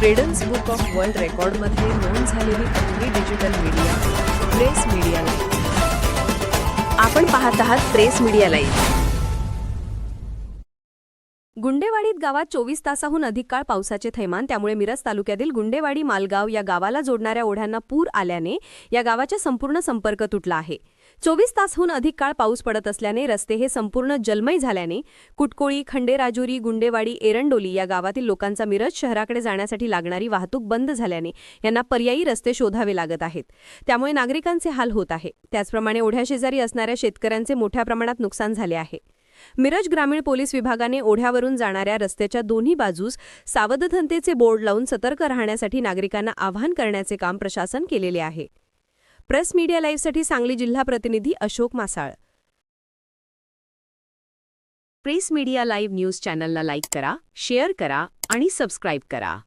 Credence book of world रेकॉर्डमध्ये नोंद झालेली पहिली digital media press media live आपण पाहत आहात प्रेस मीडिया लाईव्ह गुंडेवाडीत गावात चोवीस तासाहून अधिक काळ पावसाचे थैमान त्यामुळे मिरज तालुक्यातील गुंडेवाडी मालगाव या गावाला जोडणाऱ्या ओढ्यांना पूर आल्याने या गावाचा संपूर्ण संपर्क तुटला आहे. चोवीस तासहून अधिक काळ पाऊस पडत असल्याने रस्ते हे संपूर्ण जलमय झाल्याने कुटकोळी खंडेराजुरी गुंडेवाडी एरंडोली या गावातील लोकांचा मिरज शहराकडे जाण्यासाठी लागणारी वाहतूक बंद झाल्याने यांना पर्यायी रस्ते शोधावे लागत आहेत. त्यामुळे नागरिकांचे हाल होत आहे. त्याचप्रमाणे ओढ्याशेजारी असणाऱ्या शेतकऱ्यांचे मोठ्या प्रमाणात नुकसान झाले आहे. मिरज ग्रामीण पोलीस विभागाने ओढ्यावरून जाणाऱ्या रस्त्याच्या दोन्ही बाजूस सावधनतेचे बोर्ड लावून सतर्क राहण्यासाठी नागरिकांना आवाहन करण्याचे काम प्रशासन केलेले आहे. प्रेस मीडिया लाईव्हसाठी सांगली जिल्हा प्रतिनिधी Ashok Masal. Press media live news चॅनलला लाईक करा शेअर करा आणि सबस्क्राईब करा.